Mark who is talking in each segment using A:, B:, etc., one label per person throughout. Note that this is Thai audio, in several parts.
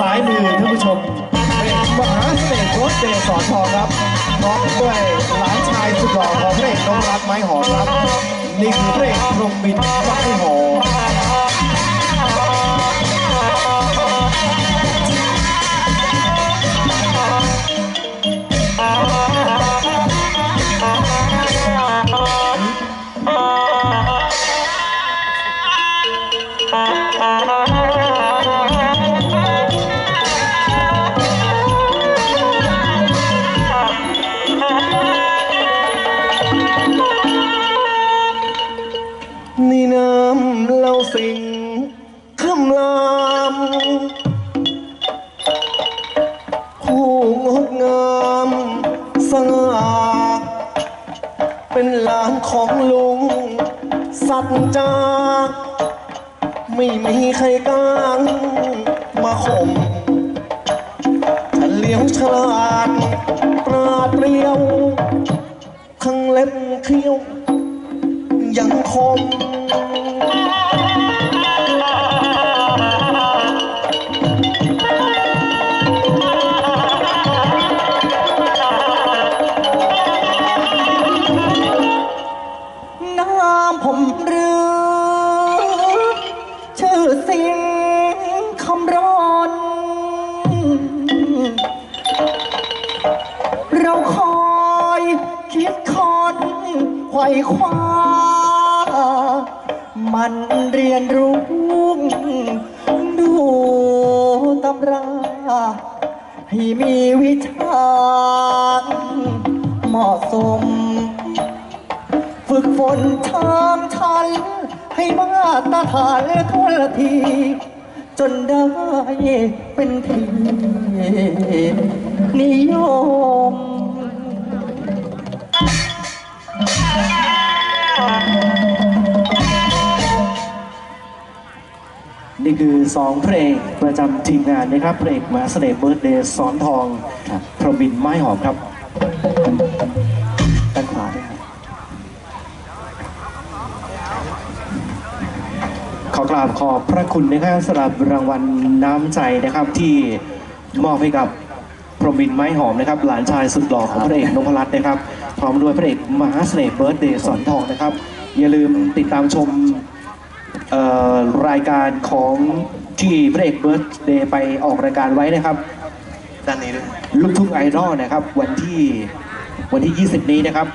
A: สายมือท่านผู้ชมเป็นมหาเสน่ห์โรสเดย์สอนทองครับพร้อมด้วยหลานชายสุดหล่อของพระเอกน้องรักไม้หอมครับ นี่คือพระเอกพรหมบินไม้หอม ของลุง สัจจาไม่มีใครกล้างมาข่มฉันเลี้ยวฉลาด ปราดเปรียวทั้งเล็บเคี้ยว ยังคม
B: รียนรู้ดูตำรา ให้มีวิชาเหมาะสม ฝึกฝนทางทัน ให้มาตรฐานทุกที จนได้เป็นทีนิยม
A: นี่คือสองเพลงประจำทีมงานนะครับเพลงมาเสน่ห์เบิร์ดเดย์สอนทองพรหมบินไม้หอมครับ
B: ด้านขวาด้วยครับ
A: ขอกราบขอบพระคุณนะครับสำหรับรางวัลน้ำใจนะครับที่มอบให้กับพรหมบินไม้หอมนะครับ หลานชายสุดหล่อของพระเอกนพรัตน์นะครับ พร้อมด้วยพระเอกมหาเสน่ห์เบิร์ดเดย์สอนทองนะครับ อย่าลืมติดตามชม รายการของที่พระเอกเบิร์ดเดย์ไปออกรายการไว้นะครับ
C: ด้านนี้ด้วย
A: ลูกทุ่งไอดอลนะครับ วันที่วันที่ 20 นี้นะครับ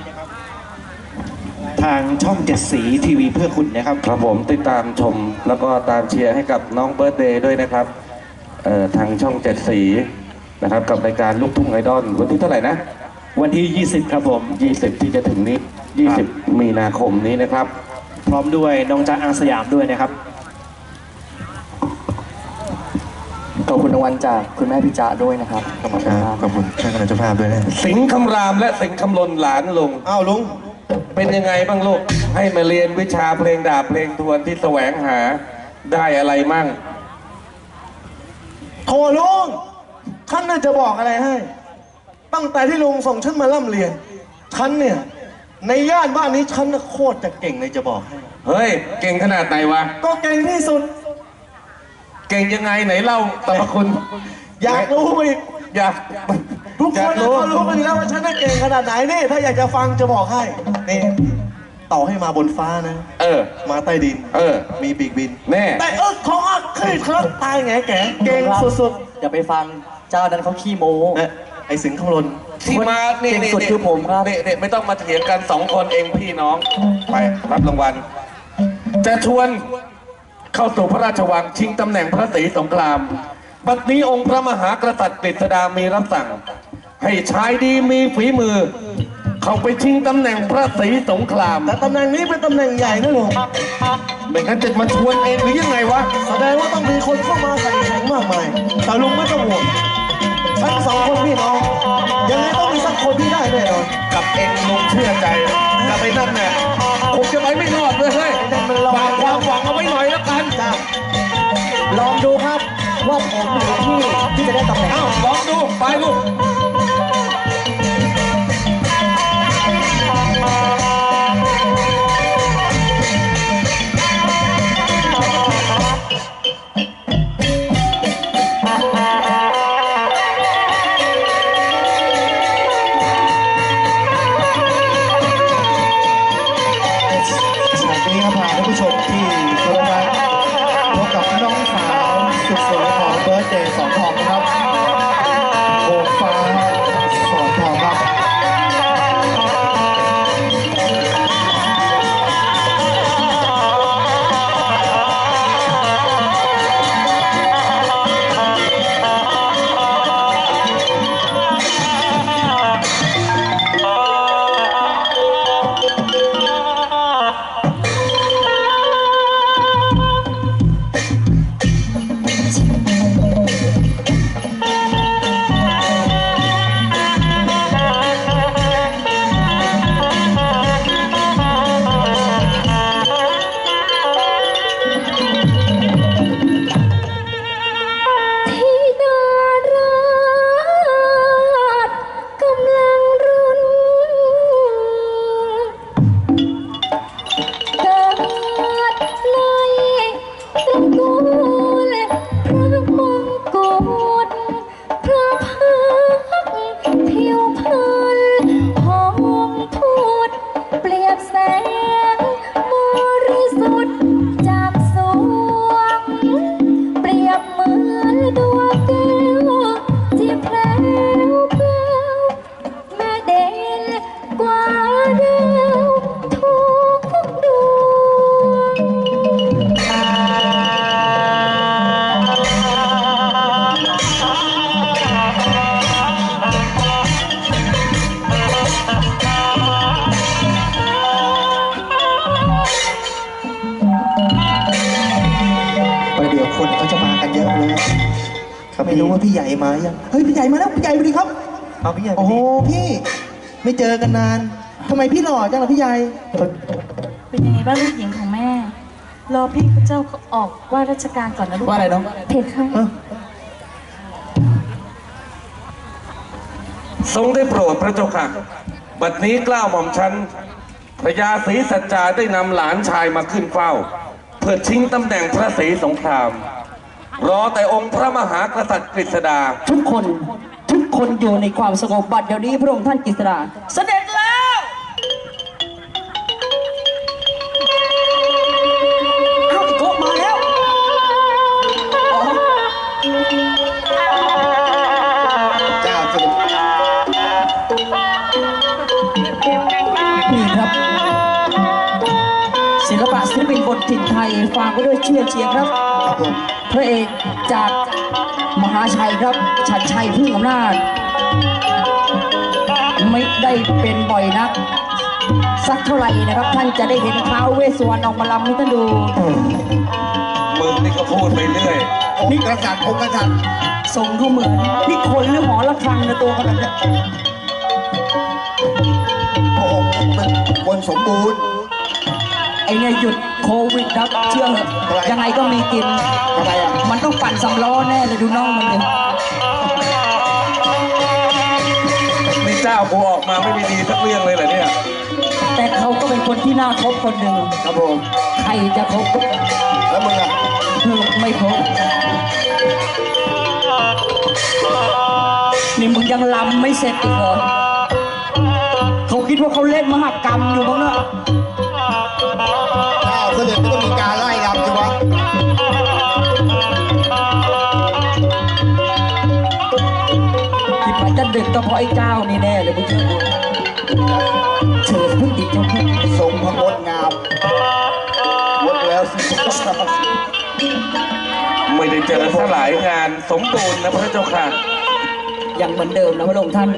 A: ทางช่องเจ็ดสีทีวีเพื่อคุณนะครับ
D: ครับผมติดตามชมแล้วก็ตามเชียร์ให้กับน้องเบิร์ดเดย์ด้วยนะครับเอ่อทางช่องเจ็ดสีนะครับกับรายการลูกทุ่งไอดอลวันที่เท่าไหร่นะ
A: วันที่ 20 ครับผม
D: 20 ที่จะถึงนี้ 20 มีนาคมนี้นะครับ
A: พร้อมด้วยน้องจ๊ะอาสยามด้วยนะครับ
B: ขอบคุณรางวัลจากคุณแม่พิจาด้วยนะครับ ขอบคุณ
C: ค
B: ค
C: รั
B: รั
C: บบขอบคุณท่านคณะเจ้าภาพด้วยนะ
D: สิงห์คำรามและสิงห์คำลนหลานลุง
C: อ้าวลุง
D: เป็นยังไงบ้างลูก ให้มาเรียนวิชาเพลงดาบเพลงทวนที่แสวงหาได้อะไรมั่ง
C: โทรลุงท่านน่าจะบอกอะไรให้ ตั้งแต่ที่ลุงส่งฉันมาล่ำเรียนฉันเนี่ย ในย่านบ้านนี้ฉันน่ะโคตรจะเก่งเลยจะบอกให้
D: เฮ้ย เก่งขนาดไหนวะ
C: ก็เก่งที่สุด
D: เก่งยังไงไหนเล่าสรรพคุณ
C: อยากรู้อีก
D: อยาก
C: ทุก
D: อ
C: ค
D: ยานก
C: น่ะก็รู้กันอยู่แล้วว่าฉันน่ะเก่งขนาดไหนนี่ ถ้าอยากจะฟังจะบอกให้ นี่ ต่อให้มาบนฟ้านะ
D: เออ
C: มาใต้ดิน
D: เออ
C: มีปีกบิน
D: แน่
C: แต่เออของอักขึ้นครับตายไงแกเก่งสุด
B: อย่าไปฟังเจ้านั้นเขาขี้โม้
C: ๆเนี่ย ไอ้สิงห์คำลน
D: ที่มานี่
B: เก่ง
D: นี่
B: สุดคือผมครับ
D: นี่นี่ไม่ต้องมาเถียงกันสองคนเองพี่น้อง ไปรับรางวัล จะชวนเข้าสู่พระราชวังชิงตำแหน่งพระศรีสงครามบัดนี้องค์พระมหากษัตริย์กฤษดามีรับสั่ง ให้ชายดีมีฝีมือ เข้าไปชิงตำแหน่งพระศรีสงคราม
C: แต่ตำแหน่งนี้เป็นตำแหน่งใหญ่นะลุง
D: ไม่งั้นจะมาชวนเองหรือยังไงวะ
C: แสดงว่าต้องมีคนเข้ามาใส่แข่งมากมายแต่ลุงไม่ต้องห่วง ฉันสองคนพี่น้องยังไงต้องมีสักคนที่ได้แน่นอน
D: กับเองลุงเชื่อใจกับไอ้นั่นเนี่ยคงจะไปไม่รอดเลยเฮ้ยฝากความหวังเอาไว้หน่อยแล้วกัน
C: จ้า
B: ลองดูครับว่าผมหรือที่ที่จะได้ตำแหน่ง
D: เอ้าลองดูไปลูก
E: เอา
B: พี่ใหญ่โอ้โหพี่ไม่เจอกันนานทำไมพี่หล่อจังล่ะพี่ใหญ่
E: เป็นยังไงบ้างลูกหญิงของแม่ รอพี่เจ้าออกว่าราชการก่อนนะลูก
B: ว่าอะไรน้อง
E: เพคะ
B: เออ
D: ทรงได้โปรดพระเจ้าค่ะ บัดนี้กล้าวหม่อมฉันพระยาศรีสัจจาได้นำหลานชายมาขึ้นเฝ้า เพื่อชิงตำแหน่งพระศรีสงคราม รอแต่องค์พระมหากษัตริย์กฤษดา
F: ทุกคน ทุกคนอยู่ในความสงบบัดเดี๋ยวนี้พระองค์ท่านกิษราเสด็จ ไทยฝากไว้ด้วยเชื่อเชียร์ครับ
B: ครับผม
F: พระเอกจากมหาชัยครับชัดชัยพึ่งอำนาจ ไม่ได้เป็นบ่อยนัก สักเท่าไหร่นะครับ ท่านจะได้เห็นเท้าวเวสสวรรณออกมาลำให้ท่านดู
D: มึงนี่ก็พูดไปเรื่อย
B: นี่กษัตริย์องค์กษัตริย์
F: ทรงเขาเหมือนนี่คนหรือหมอระฆังนะตัวขนาดนี้น
B: โอ้โหมันคนสมบูรณ์
F: ไอเนี่ยหยุดโควิดครับเชื่อเถอะ
B: ทำไม
F: ยังไงก็มีกิน
B: ทำไมอะ
F: มันต้องปั่นสำล้อแน่เลยดูน้องมันเลย
D: นี่เจ้ากูออกมาไม่มีดีสักเรื่องเลยเหรอเนี่ย
F: แต่เขาก็เป็นคนที่น่าคบคนหนึ่ง
B: ครับผม
F: ใครจะคบ
B: แล้วมึงอะ
F: ไม่คบนี่มึงยังลำไม่เสร็จอีกเหรอเขาคิดว่าเขาเล่นมหากรรมอยู่มั้งเนอะ
B: ถ้า เสด็จก็ต้องมีการไล่รำสิวะ
F: ที่ไปจะดึกก็เพราะไอ้เจ้านี่แน่เลยมึงเชื่อกูเชิญพึ่งอีกเจ้าพึ่ง
B: ทรงพระงดงามงดแล้วสิ
D: ไม่ได้เจอสลายงานสมบูรณ์นะพระเจ้าค่ะ
F: ยังเหมือนเดิมนะพระองค์ท่าน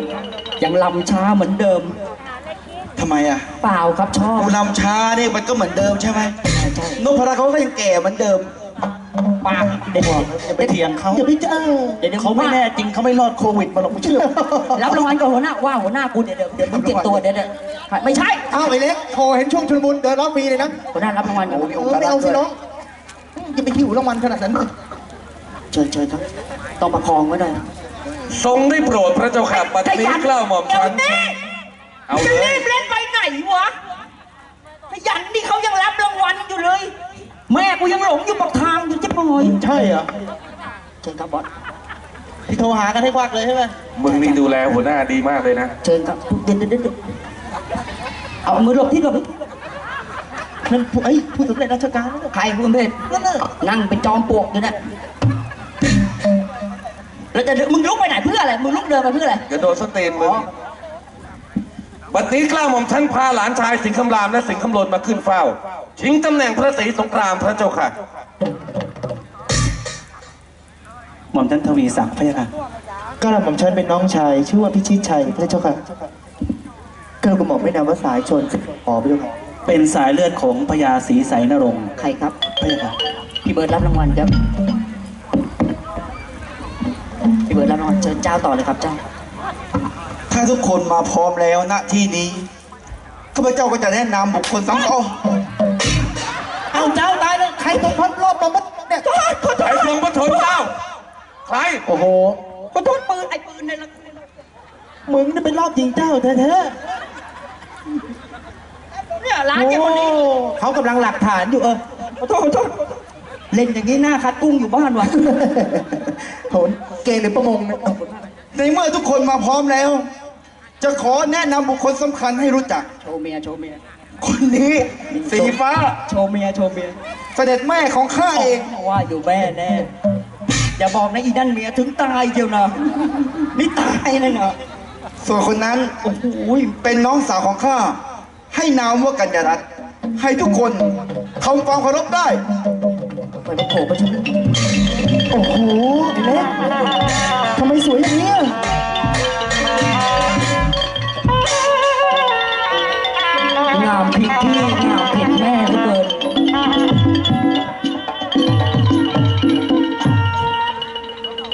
F: ยังลำช้าเหมือนเดิม
B: ทำไมอะ
F: เปล่าครับชอบ
B: กูนำช้าเนี่ยมันก็เหมือนเดิมใช่ไหม
F: ใช่ใช่
B: นพรัตน์เขาก็ยังแก่เหมือนเดิม
F: ปากเด็ด
B: อย่าไปเถียงเขาอย่าไปเจ้า
F: เดี๋ยวเดี๋ยว
B: เขาไม่แน่จริงเขาไม่รอดโควิดมาหรอกไม่เชื่อ
F: รับรางวัลกับหัวหน้าว่าหัวหน้ากูเดี๋ยวเดี๋ยวเดี๋ยวมึงเจ็บตัวเดี๋ยวเดี๋ยวไม่ใช่
B: อ้าวไอ้เล็กโทรเห็นช่วงชุลมุนเดินรอบปีเลยนะ
F: หัวหน้ารับรางวัลกับ
B: เออไม่เอาสิน้องอย่าไปหิวรางวัลขนาดนั้น
F: เชิญเชิญครับต้องประคองไว้หน่อย
D: ทรงได้โปรดพระเจ้าค่ะบัดนี้กล้าวหม่อมฉันเอา
F: จะ
D: เล
F: รี
D: ย
F: บเล่นไปไหน วะขยันนี่เขายังรับรางวัลอยู่เลย แม่กูยังหลงอยู่บอกทางอยู่จะปล่อย
B: ใช่เหรอ
F: เชิญครับบอส
B: ที่โทรหากันให้ควักเลยใช่ไหม
D: มึงนี่ดูแลหัวหน้าดีมากเลยนะ
F: เชิญครับเดี๋ยวเดี๋ยวเดี๋ยวเอามือหลบที่หลบที่
B: นั่นผู้ไอ้ยผู้สำเร็จราชการนั่นน่ะ
F: ใครคุณเพชร
B: นั่นน่ะ
F: นั่งเป็นจอมปลวกอยู่นะแล้วจะเดินมึงลุกไปไหนเพื่ออะไรมึงลุกเดินไปเพื่ออะไร
D: กระโดดสเตนมึง บัดนี้กล้าวหม่อมฉันพาหลานชายสิงห์คำรามและสิงห์คำลนมาขึ้นเฝ้า ชิงตำแหน่งพระศรีสงครามพระเจ้าค่ะ
G: หม่อมท่านทวีศักดิ์พระยาค่ะ
B: ก็เราหม่อมฉันเป็นน้องชายชื่อว่าพิชิตชัยพระเจ้าค่ะก็เรากระหม่อมไม่นามว่าสายชนสิอ๋อพระเจ้าค่ะ
G: เป็นสายเลือดของพญาศรีไสนรงค์
F: ใครครับ
G: พระยาค่ะ
F: พี่เบิร์ดรับรางวัลครับพี่เบิร์ดรับรางวัลเชิญเจ้าต่อเลยครับเจ้า
B: ถ้าทุกคนมาพร้อมแล้วณที่นี้ข้าพเจ้าก็จะแนะนำบุคคลสำคัญเอาเจ้าตายแล้วใครตัวพัดรอบมาบัดเนี่ย
D: ไอ้ทรงพระชนเจ้า ใคร
B: โอ้โห
F: ขอโทษปืนไอ้ปืนในละ
B: มึงนี่เป็นรอบยิงเจ้าแท้
F: เนี่ยร้าน
B: ๆโอ้
F: เจ้าคนนี้
B: เขากำลังหลักฐานอยู่เออ
F: ขอโทษขอโทษเล่นอย่างนี้หน้าคัดกุ้งอยู่บ้านวะ
B: โหนเกย์หรือประมงเนี่ยในเมื่อทุกคนมาพร้อมแล้ว จะขอแนะนำบุคคลสำคัญให้รู้จัก
F: โชว์เมียโชว์เมีย
B: คนนี้สีฟ้า
F: โชว์เมียโชว์เมีย
B: เสด็จแม่ของข้าเอง
F: ว่าอยู่แม่แน่อย่าบอกนะอีนั่นเมียถึงตายเดียวนะนี่ตายเลยนะ
B: ส่วนคนนั้น
F: โอ้โห
B: เป็นน้องสาวของข้าให้นามว่ากัญญารัตน์ให้ทุกคนทำความเคารพได้
F: ไปมาโผล่ประชุม
B: โอ้โหไอ้เล็กทำไมสวยอย่างนี้า
F: มผิดที่งามผิดแม่เหลือเกิน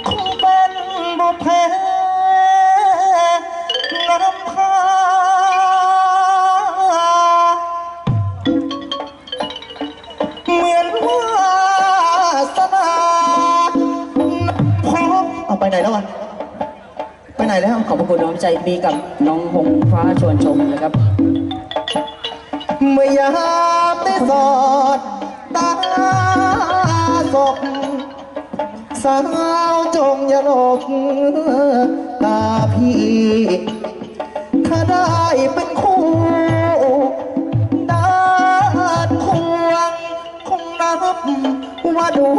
B: คงเป็นบุพเพน้ำพาเหมือนว่าสนาพบเอาไปไหนแล้ววะ ไปไหนแล้ว
F: ขอบพระคุณน้องใจมีกับน้องหงฟ้าชวนชมนะครับ
B: เมื่อยามได้สอดตาศกสาวจงอย่าหลบตาพี่ ถ้าได้เป็นคู่ดานควงคงนับว่าดู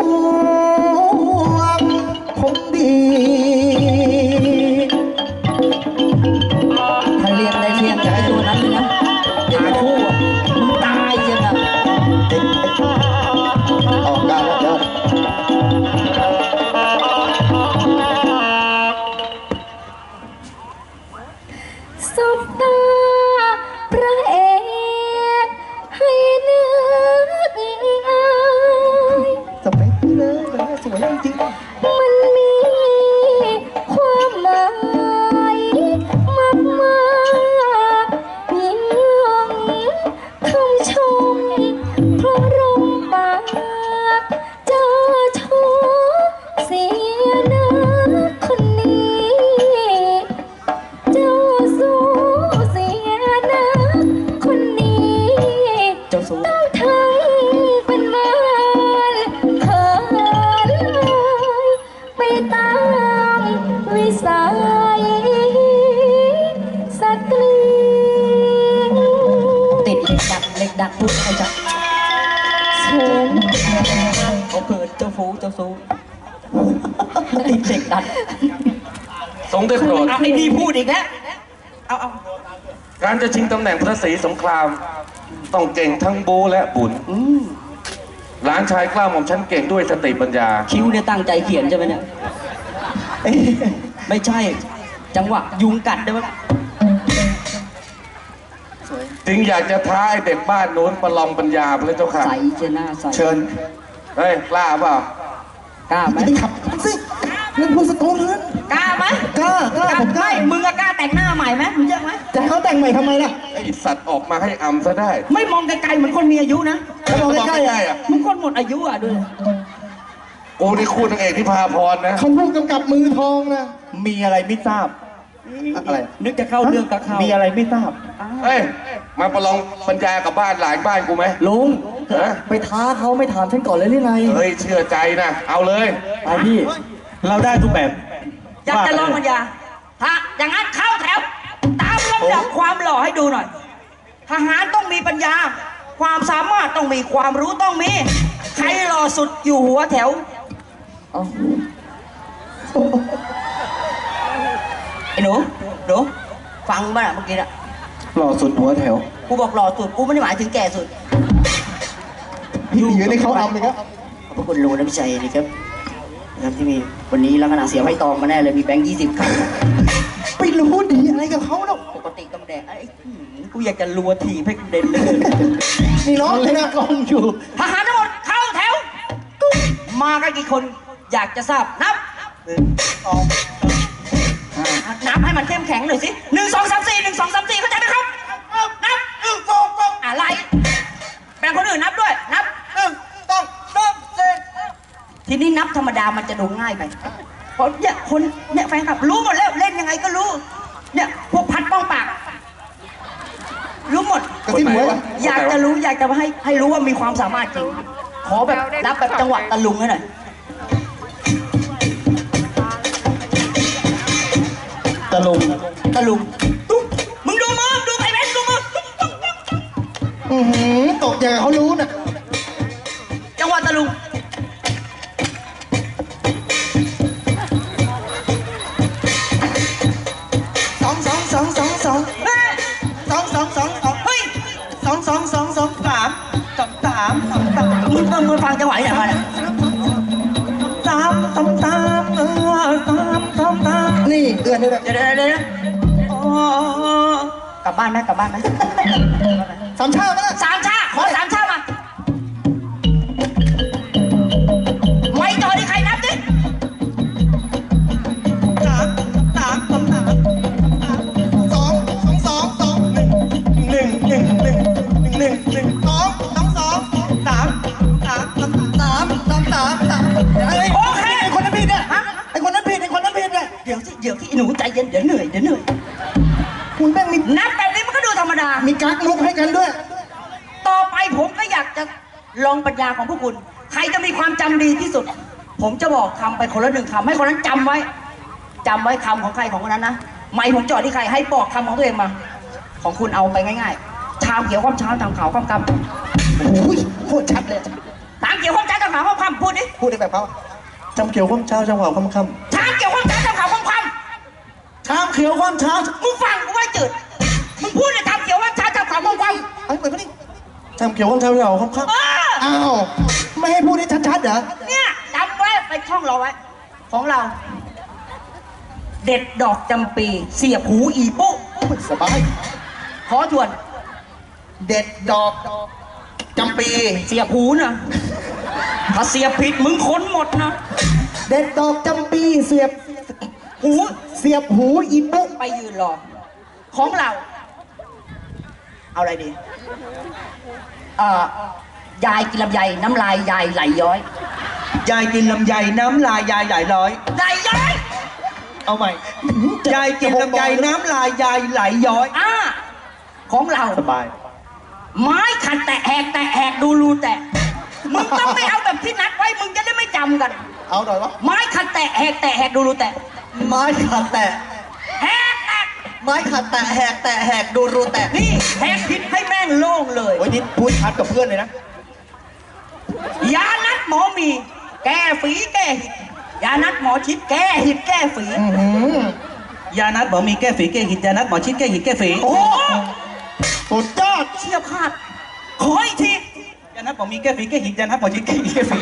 D: ระศรีสงคราม ต้องเก่งทั้งบูและบุญ
F: อืม
D: หลานชายกล้าหม่อมฉันเก่งด้วยสติปัญญา
F: คิ้วเนี่ยตั้งใจเขียนใช่ไหมเนี่ยเอ๊ะไม่ใช่ จังหวะยุงกัดได้ไหม
D: จึงอยากจะท้าไอ้เด็กบ้านโน้นประลองปัญญาพระเจ้าค่ะ
F: ใสเจน่าใส
B: ๆเชิญ
D: เฮ้ยกล้าเปล่า
F: กล้าไหม
B: ไปขับสิเรื่องพวกสตูนนั้น
F: กล้าไหม
B: กล้ากล้าผมกล้า
F: ไม่มึงอะกล้าแต่งหน้าใหม่ไหมมึงเยอะไหม
B: จะให้เขาแต่งใหม่ทำไมล่ะ
D: ไอ้สัตว์ออกมาให้อำซะได้
F: ไม่มองไกลๆเหมือนคนมีอายุนะ
B: แล้วมองใกล้ๆอะ
D: อะ
F: มึงคนหมดอายุอะดู
D: กูนี่คู่นางเอกที่พาพรนะ
B: เขาพูดกำกับมือทองนะ มีอะไรไม่ทราบ อะไร
F: นึกจะเข้าเรื่องตะเข้า
B: มีอะไรไม่ทราบ
D: เฮ้ย มาประลองปัญญากับบ้านหลานบ้านกูไหม
B: ลุง
D: ฮะ
B: ไปท้าเขาไม่ถามฉันก่อนเลยหรือไง
D: เฮ้ย เชื่อใจนะ เอาเลย
B: ไปพี่
G: เราได้ทุกแบบ
F: อยากจะลองปัญญาถ้าอย่างนั้นเข้าแถว ตามลำดับความหล่อให้ดูหน่อย ทหารต้องมีปัญญา ความสามารถต้องมีความรู้ต้องมี ใครหล่อสุดอยู่หัวแถวเอาไอ้หนูหนูฟังบ้างอะเมื่อกี้อะ
B: หล่อสุดหัวแถว
F: กูบอกหล่อสุด กูไม่ได้หมายถึงแก่สุด
B: พี่ยืนให้เขาทำเลยครับ
F: ขอบพระคุณลุงน้ำใจนะครับ นะครับที่มีวันนี้ลักษณะเสียไม้ตองมาแน่เลยมีแบงค์ยี่สิบครับ
B: ไปรู้ดีอะไรกับเขาเนาะ
F: ปกติต้องแดกไอ้หืมกูอยากจะรัวถีบให้กูเด่นเลย
B: นี่น้องเล่นกล้องอยู่
F: ทหารทั้งหมดเข้าแถว มากันกี่คนอยากจะทราบนับหนึ่งสองนับให้มันเข้มแข็งหน่อยสิหนึ่งสองสามสี่หนึ่งสองสามสี่เข้าใจไหมครับนับหนึ่งสอง นี้นับธรรมดามันจะดูง่ายไปเพราะเนี่ยคนเนี่ยแฟนคลับรู้หมดแล้วเล่นยังไงก็รู้ เนี่ยพวกพัดป้องปาก รู้หมด
B: กระซิบหัวก่อน
F: อยากจะรู้อยากจะให้ให้รู้ว่ามีความสามารถจริง ขอแบบรับแบบจังหวะตะลุงให้หน่อย
B: ตะลุง
F: ตะลุงตุ๊บมึงดูมือดูไอ้เบนดูมือตุ๊บตุ๊บตุ๊บ
B: อือหือตกอย่างเขารู้นะ อื้อนได้เลย
F: เดี๋ยวเดี๋ยวเดี๋ยวอ๋อกลับบ้านไหมกลับบ้านไหม
B: สามชาติแล้ว
F: สามชา มดา
B: มี
F: กั
B: กมุกให้กันด้วย
F: ต่อไปผมก็อยากจะลองปัญญาของพวกคุณ ใครจะมีความจำดีที่สุด ผมจะบอกคำไปคนละหนึ่งคำให้คนนั้นจำไว้จำไว้คำของใครของคนนั้นนะไม่ผมจอดที่ใครให้บอกคำของตัวเองมา ของคุณเอาไปง่ายๆ ชามเขียวความเช้าชามขาวความกำ
B: โอ้ยโคตรชัดเลย
F: ชามเขียวความเช้าชามขาวความคำพูดดิ
B: พูดได้แบบเขา
C: จำเขียวความเช้าจังหวะความค่
F: ชามเขียวความเช้าชามขาวความคำ
C: ชามเขียวความเช้าำ
F: มึงฟังกูไว้จืดมึงพูดเลยชามเขียวความเช้าชาม ขาวความคำ
B: เอ้ยเหมือนเขานี่
C: ชามเขียวความเช้าจังหวะความค่
F: เออ
B: อ้าว ไม่ให้พูดให้ชัดๆเหรอ
F: เนี่ยจำไว้ไปช่องเราไว้ ของเรา เด็ดดอกจำปี เสียบหูอีปุ๊
B: สบาย
F: ขอทวน
B: เด็ดดอกจำปี
F: เสียบหูนะถ้าเสียบผิดมึงค้นหมดนะ
B: เด็ดดอกจำปีเสียบ
F: หู
B: เสียบหูอีปุ๊
F: ไปยืนรอ ของเรา เอาอะไรดีเอ่อยายกินลำไยน้ำลายยายไหลย้อย
B: ยายกินลำไยน้ำลายยายไหลร้อย
F: ไหลย้อย
B: เอาใหม่ ยายกินลำไยน้ำลายยายไหลย้อย
F: อ่าของเรา
B: สบาย
F: ไม้ขัดแตะแหกแตะแหกดูรูแตะมึงต้องไม่เอาแบบที่นัดไว้มึงจะได้ไม่จำกัน
B: เอาหน่อยวะ
F: ไม้ขัดแตะแหกแตะแหกดูรูแตะ
B: ไม้ขัดแตะ
F: แหกแตะ
B: ไม้ขัดแตะแหกแตะแหกดูรูแตะ
F: นี่แหกผิดให้แม่งโล่งเลย
B: โอ้ยนี่พูดชัดกับเพื่อนเลยนะ
F: ยานัดหมอมี แก้ฝีแก้หิดยานัดหมอชิดแก้หิดแก้ฝี
G: ยานัดบอกมีแก้ฝีแก้หิดยานัดหมอชิดแก้หิดแก้ฝี
F: โอ้โห
B: สุดยอด
F: เชียบขาดขออีกที
G: ยานัดบอกมีแก้ฝีแก้หิดยานัดหมอชิดแก้หิดแก้ฝี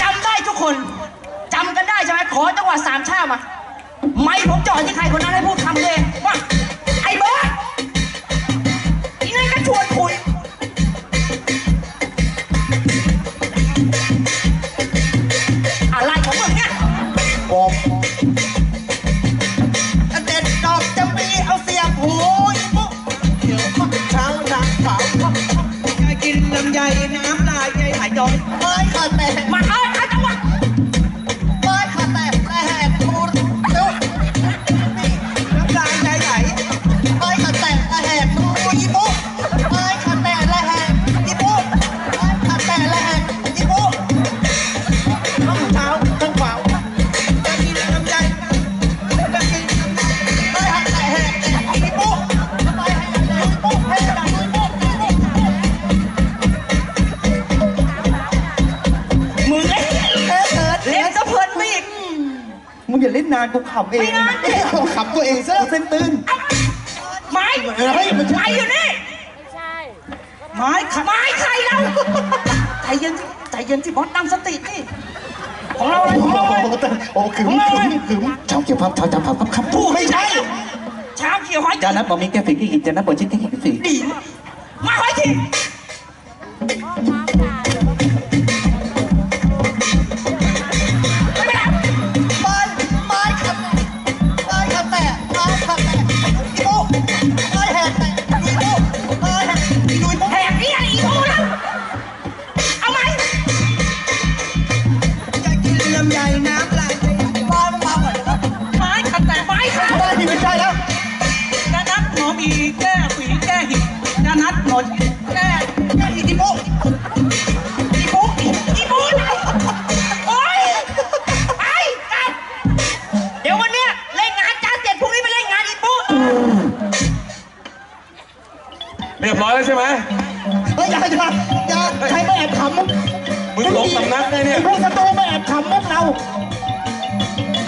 F: จำได้ทุกคนจำกันได้ใช่ไหมขอจังหวะสามชาติมา ไม่ผมจ่อที่ใครคนนั้นให้พูดคำเลยว่าไอ้เบิร์ดอีนั่นก็ชวนคุย ขำ
B: เอ
F: ง
B: ไม่นาน
F: เอ๊ะ
B: ขำตัวเองซะเส้นตื้น
F: ไม้
B: เฮ้ยมัน
F: ไม้อยู่นี่
B: ไม้ขัด
F: ไม้ใครเราใจเย็นสิใจเย็นสิบอสตั้งสตินี่ของเราอะไร
B: โอ้
F: ของเราอะไร
B: โหโอ้ขึมขึมขึมชาวเกี่ยวพับชาวจับพับพับขับพูดไม่ใช่
F: ชามเขียวหอย
G: ยานัดบอกมีแก้ฝีแก้หิดยานัดหมอชิดแก้หิดแก้ฝี
F: ดีมาหอยทีไม่เอี
B: โม่อีบุ๊
F: กอีบุ๊กโอ๊ยไอ้กลับเดี๋ยววันเนี้ยเล่นงานจ้าเสร็จพรุ่งนี้ไปเล่นงานอีบุ๊ก
D: เรียบร้อยแล้วใช่ไหม
B: เฮ้ยอย่าอย่าอย่าใครไม่แอบขำมุก
D: มึงหลงสำนักเลยเนี่ย
B: ไอ้พวกศัตรูไม่แอบขำมุกเรา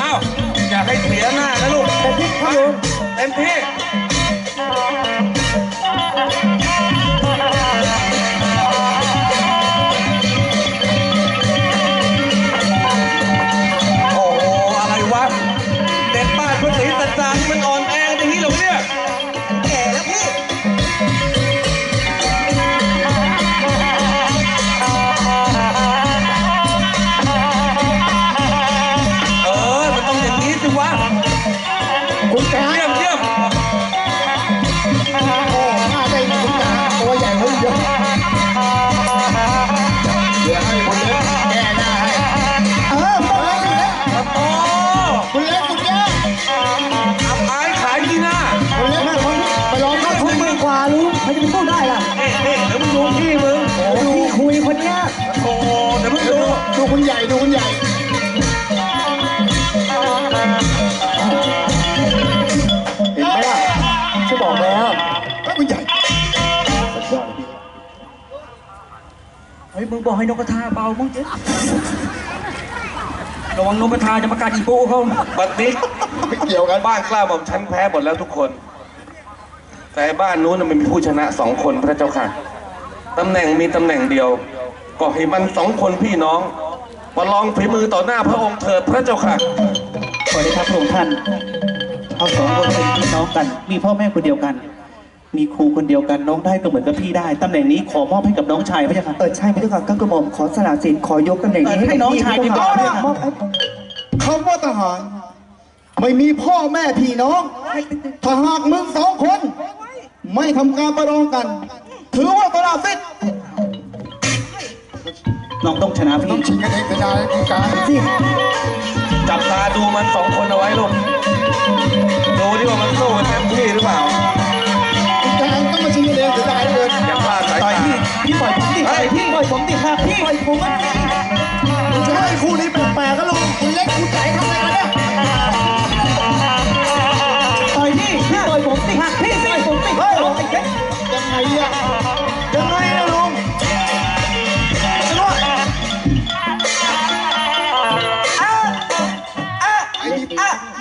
D: อ้าว อยากให้เสียหน้านะลูก
B: แต่ที่เขาอยู่
D: เต็มที่
F: มึงบอกให้นกกระทาเบามึงเจ๊ระวังนกกระทาจะมากัดอีโป้เขา
D: บัดนี้
B: ไม่เกี่ยวกัน
D: บ้านกล้าหม่อมชั้นแพ้หมดแล้วทุกคน แต่บ้านนู้นนะมันมีผู้ชนะสองคนพระเจ้าค่ะตำแหน่งมีตำแหน่งเดียว ก็ให้มันสองคนพี่น้องมาลองฝีมือต่อหน้าพระองค์เถิดพระเจ้าค่ะ
G: สวัสดีครับพระองค์ท่านเอาสองคนเป็นพี่น้องกัน มีพ่อแม่คนเดียวกัน มีครูคนเดียวกันน้องได้ก็เหมือนกับพี่ได้ตำแหน่งนี้ขอมอบให้กับน้องชายพระเจ้าค่ะ
B: เออใช่พี่ทุกคนก็กระหม่อมขอสละสิทธิ์ขอยกตำแหน่งนี้
G: ให้น้องชายดีกว่า
B: มอบให้คำว่าทหาร ไม่มีพ่อแม่พี่น้อง ถ้าหากมึงสองคน ไม่ทำการประลองกัน ถือว่าสละสิทธิ์
G: น้องต้องชนะพี่
B: ต้องชิงกันเองไม่ได้การที่
D: จับตาดูมันสองคนเอาไว้ลูกดูดิว่ามันสู้กันเต็มที่หรือเปล่า พี่
G: ปล่อยผมดิครับพี่ปล่อยผมอะ
B: จะให้คู่นี้แปลกๆก็ลงคุณเล็กคุณใหญ่ทำอะไรกันเนี่ย
G: ต่อยพี่พี่ปล่อยผมดิพี่ปล่อยผมดิ
B: เฮ้ย
G: เอาไอ้เจ๊
B: ยังไงอะ
C: ยังไงนะลุงฉันว่า
B: ไอ้นี่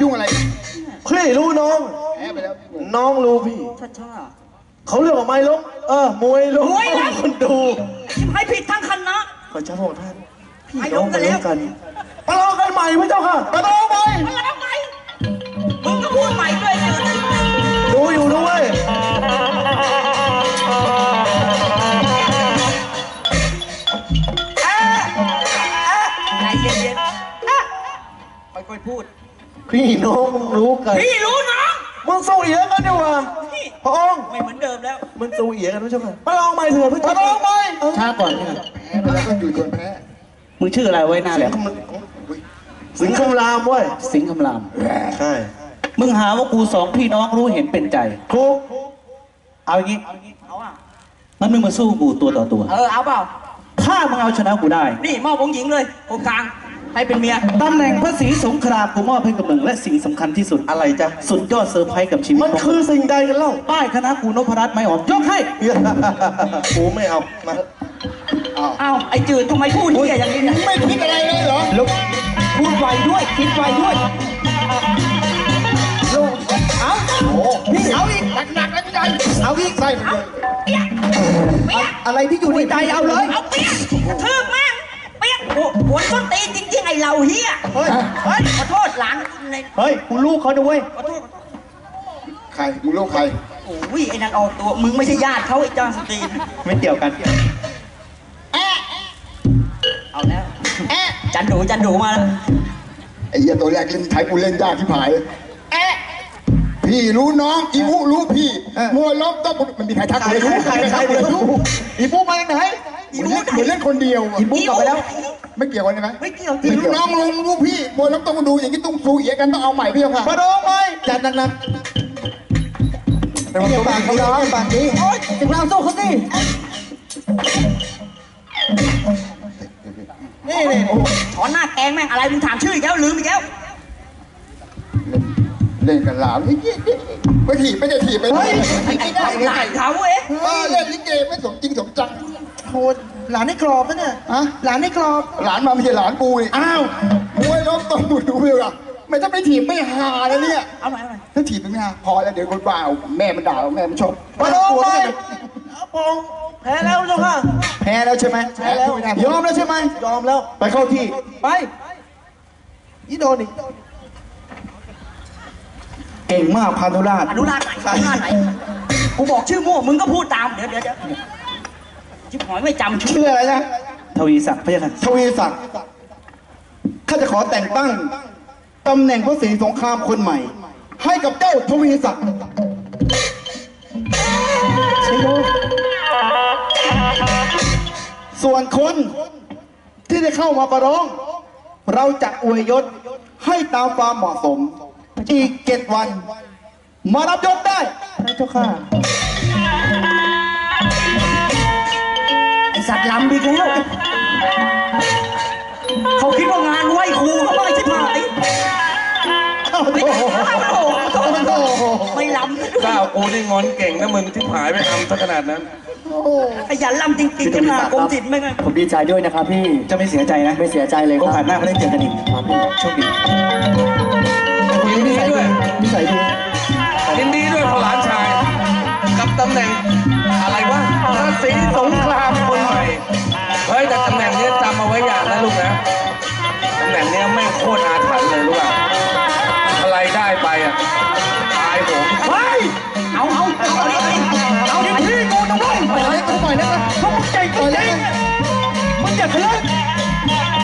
B: ยุ่งอะไร
C: พี่รู้น้อง
B: แพ้ไปแล้ว
C: น้องรู้พี่
F: ชัดชา
C: เขาเรียกว่าไม้ลงเออมวยลง
F: มวยล้ม
C: คนดู
F: ให้ผิดทั้งคณะ
C: ขอเจ้าพระองค์ท่านพี่
F: ไม้
C: น้
F: ล
C: อง
F: งกั
C: มาน
F: แล้ว
C: เล่นกันมาลองกันใหม่พระเจ้าค่ะมาลองใหม่
F: มึงทำไมมึงก็พูดใหม่ด้วยจืด
C: ดูอยู่ด้วย
F: ใจเย็นๆอะค่อยๆพูด
C: พี่น้องมึงรู้กัน
F: พี่รู้น้อง
C: มึงสู้เอียกันดีกว่า
F: พี่
C: พระองค์
F: ไม่เหมือนเดิมแล้ว
C: มึงสู้เอียกันพระเจ้าค่ะมาลองใหม่เถิดพระเจ้ามาลองใหม่
G: ช้าก่อนพี่
B: แพ้ไปแล้วก็อยู่คนแพ้
G: มึงชื่ออะไรไว้หน้าแหลม
C: สิงห์คำรามเว้ย
G: สิงห์คำราม
C: ใช่
G: มึงหาว่ากูสองพี่น้องรู้เห็นเป็นใจ
C: ทุก
G: เอาอย่างงี้
F: เอาอะ
G: มันมึงมาสู้กูตัวต่อตัว
F: เออเอาเปล่า
G: ถ้ามึงเอาชนะกูได้
F: นี่มอบองค์หญิงเลยตรงกลาง ให้เป็นเมีย
G: ตำแหน่งพระศรีสงครามกูมอบให้กับมึงและสิ่งสำคัญที่สุด
C: อะไรจ๊ะ
G: สุดยอดเซอร์ไพรส์กับชีวิต
C: มัน
G: ของ
C: คือสิ่งใดกันเล่า
G: ป้ายคณะกูนพรัตน์ไม่ออกยกให้
C: กูไม่เอามา
F: อ้าวไอ้จืดทำไมพูดเหี้ยอย่างนี้เนี่ย
B: ไม่คิดอะไรเลยเหรอ
F: ลุกพูดไวด้วยคิดไวด้วย
B: เอาโอ้พี่เอาอีกหนักๆแล้วพี่ใหญ่เอาอีกใส่ไปเลยอะไรที่อยู่ในใจเอาเลย
F: เอาเปียกกระทืบแม่ง เปียกโอ้โหต้นตีนจริงๆไอ้เราเฮีย
B: เฮ้ย
F: เฮ้ยขอโทษหลานใน
G: เฮ้ยกูลูกเขาด้วย
F: ขอโทษ
B: ใครมึงลูกใคร
F: โอ้ยไอ้นั่นออกตัวมึงไม่ใช่ญาติเขาไอ้จ้าสตรีน
G: ไม่เกี่ยวกัน
F: เอาแล้วจันดูจันดูมาแล้ว
B: ไอ้เหี้ยตัวแรกเล่นไทยกูเล่นยากที่ผายเอ๊ะพี่รู้น้อง อีมุรู้พี่มวยล้อมต้องมันมีใครทักเลยรู้ใครใครเลยรู้อีมุมาจากไหน อีมุเหมือนเล่นคนเดียวอีมุกลับไปแล้ว ไม่เกี่ยวกันใช่ไหม
F: ไม่เกี่ยว
B: พี่รู้น้องลุงรู้พี่มวยล้อมต้องดูอย่างนี้ต้องสู้เอียกันต้องเอาใหม่พี่ค่ะ
C: มาลองใหม่
B: จัดหนักๆแต่ว่าตัวปากเขาร้องปากนี้
F: โอ๊ยถึงเราสู้เขาสิ
B: นี่นี่
F: ถอนหน้าแกงแม่งอะไรมึงถามชื่ออีกแล้วลืมอีกแล้ว
B: เล่นกันหลามนี่ไม่ถีบไม่ได้ถีบไปเลย
F: ไอ้ไอ้หลานเขาเอ๊ะ
B: เออเล่นลิเกไม่สมจริงสมจัง
H: โหหลานในกรอบนะเนี่ย
B: ฮะ
H: หลานในกรอบ
B: หลานมาไม่ใช่หลานกูนี่อ้าว มวยล้มต้องดูดูเลยอะไม่ถ้าไม่ถีบไม่หาแล้วเนี่ย
F: เอาใหม่เอาใหม่
B: ถ้าถีบไม่หาพอแล้วเดี๋ยวคนบ้าเอาแม่มันด่าเอาแม่มันชก
C: มาลองใหม่
B: กลัว
C: พระองค์แพ้แล้วพระเจ้าค่ะ
B: แพ้แล้วใช่ไหม
C: แพ้แล้ว
B: ยอมแล้วใช่ไหม
C: ยอมแล้ว
B: ไปเข้าที่
C: ไปอีโดนอีก
B: เก่งมากพานุราช
F: อนุราชไหนอนุราชไหนกูบอกชื่อมั่วมึงก็พูดตาม เดี๋ยวเดี๋ยวเดี๋ยว ชิบหอยไม่จำชื่อ
B: ชื่ออะไรนะ
G: ทวีศักดิ์พระยาค่ะ
B: ทวีศักดิ์ข้าจะขอแต่งตั้งตำแหน่งพระศรีสงครามคนใหม่ ให้กับเจ้าทวีศักดิ์ส่วนคนที่ได้เข้ามาประร้อง เราจะอวยยศให้ตามความเหมาะสม อีกเจ็ดวัน มารับยศได้
G: พระเจ้าค่ะ
F: ลำอีกแล้วเขาคิดว่างานไหวครูเขาไม่ชิบหาย
B: โอ้โห
F: โอ้โห
B: โอ้โห
F: ไม่ลำซะด้วย
D: ก้าวกูนี่งอนเก่งนะมึงที่หายไปทำซะขนาดนั้น
F: ขยันลำจริงๆจะมากรมจิตไม่ไง
G: ผมดีใจด้วยนะครับพี่จะไม่เสียใจนะไม่เสียใจเลยก็ผ่านหน้าก็ได้เจอกันอีกครับพี่โชคดี
D: ยินดีด้วย
B: นิสัยดี
D: ยินดีด้วยพอหลานชาย กับตำแหน่งอะไรวะพระศรีสงคราม